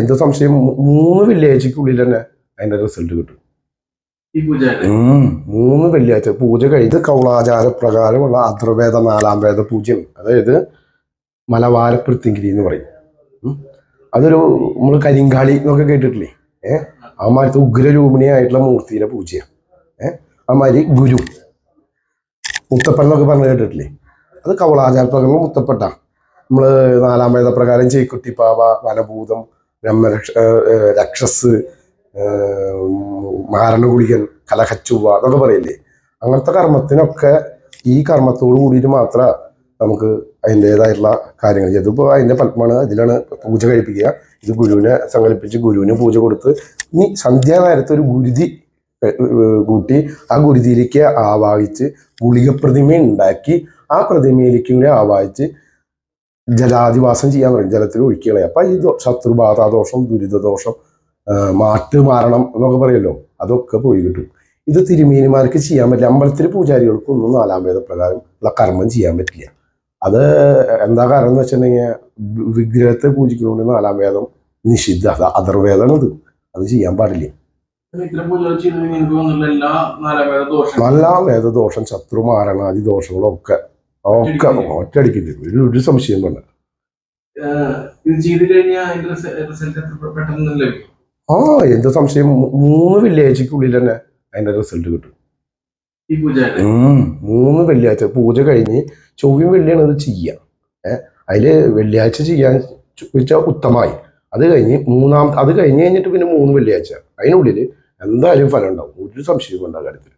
എന്ത് സംശയം? മൂന്ന് വെള്ളിയാഴ്ചക്കുള്ളിൽ തന്നെ അതിന്റെ റിസൾട്ട് കിട്ടും. മൂന്ന് വെള്ളിയാഴ്ച പൂജ കഴിഞ്ഞ് കൗളാചാര പ്രകാരമുള്ള അധർവേദ നാലാം വേദ പൂജയാണ് അതായത് മലവാര പൃത്തിങ്കിരി എന്ന് പറയും. അതൊരു നമ്മൾ കരിങ്കാളി എന്നൊക്കെ കേട്ടിട്ടില്ലേ? ഏഹ് ആ മാതിരത്തെ ഉഗ്രരൂപിണിയായിട്ടുള്ള മൂർത്തിയുടെ പൂജയാണ്. ഏഹ് ആ മാതിരി ഗുരു. മുത്തപ്പൻ എന്നൊക്കെ പറഞ്ഞു കേട്ടിട്ടില്ലേ? അത് കവളാചാര പ്രകാരം മുത്തപ്പെട്ട നമ്മൾ നാലാം വേദ പ്രകാരം ചേക്കുട്ടിപ്പാവ വനഭൂതം ബ്രഹ്മരക്ഷ രക്ഷസ് മാരണഗുളികൻ കലഹച്ചുവ എന്നൊക്കെ പറയില്ലേ? അങ്ങനത്തെ കർമ്മത്തിനൊക്കെ ഈ കർമ്മത്തോട് കൂടിയിട്ട് മാത്രമേ നമുക്ക് അതിന്റേതായിട്ടുള്ള കാര്യങ്ങൾ. ഇതിപ്പോൾ അതിന്റെ പത്മാണ് ഇതിലാണ് പൂജ കഴിപ്പിക്കുക. ഇത് ഗുരുവിനെ സങ്കല്പിച്ച് ഗുരുവിന് പൂജ കൊടുത്ത് ഇനി സന്ധ്യാനേരത്തെ ഒരു ഗുരുതി കൂട്ടി ആ ഗുരുതിയിലേക്ക് ആവാഹിച്ച് ഗുളിക പ്രതിമ ഉണ്ടാക്കി ആ പ്രതിമയിലേക്ക് കൂടി ആവാഹിച്ച് ജലാധിവാസം ചെയ്യാൻ പറയും ജലത്തിൽ ഒഴുക്കികളെ അപ്പൊ ഈ ശത്രുബാധാദോഷം ദുരിതദോഷം മാറ്റ് മാട്ട് മാരണം എന്നൊക്കെ പറയുമല്ലോ അതൊക്കെ പോയി കിട്ടും. ഇത് തിരുമീനിമാർക്ക് ചെയ്യാൻ പറ്റില്ല. അമ്പലത്തിലെ പൂജാരികൾക്കൊന്നും നാലാം വേദ പ്രകാരം ഉള്ള കർമ്മം ചെയ്യാൻ പറ്റില്ല. അത് എന്താ കാരണം എന്ന് വെച്ചിട്ടുണ്ടെങ്കിൽ വിഗ്രഹത്തെ പൂജിക്കുന്നതുകൊണ്ട് നാലാം വേദം നിഷിദ്ധ അത് അതർവേദം അത് അത് ചെയ്യാൻ പാടില്ല. നല്ല വേദദോഷം ശത്രു മാരണാദി ദോഷങ്ങളും ഒക്കെ ഒക്കെ ഒറ്റയടിക്കില്ല ഒരു ഒരു സംശയം വേണ്ട. ആ എന്ത് സംശയം. മൂന്ന് വെള്ളിയാഴ്ചക്കുള്ളിൽ തന്നെ അതിന്റെ റിസൾട്ട് കിട്ടും. മൂന്ന് വെള്ളിയാഴ്ച. പൂജ കഴിഞ്ഞ് ചൊവ്വയും വെള്ളിയാണ് അത് ചെയ്യുക ഏഹ് അതിൽ വെള്ളിയാഴ്ച ചെയ്യാൻ വെച്ചാൽ ഉത്തമമായി. അത് കഴിഞ്ഞ് മൂന്നാം അത് കഴിഞ്ഞ് കഴിഞ്ഞിട്ട് പിന്നെ മൂന്ന് വെള്ളിയാഴ്ച. അതിനുള്ളിൽ എന്തായാലും ഫലം ഉണ്ടാവും. ഒരു സംശയവും കാര്യത്തിൽ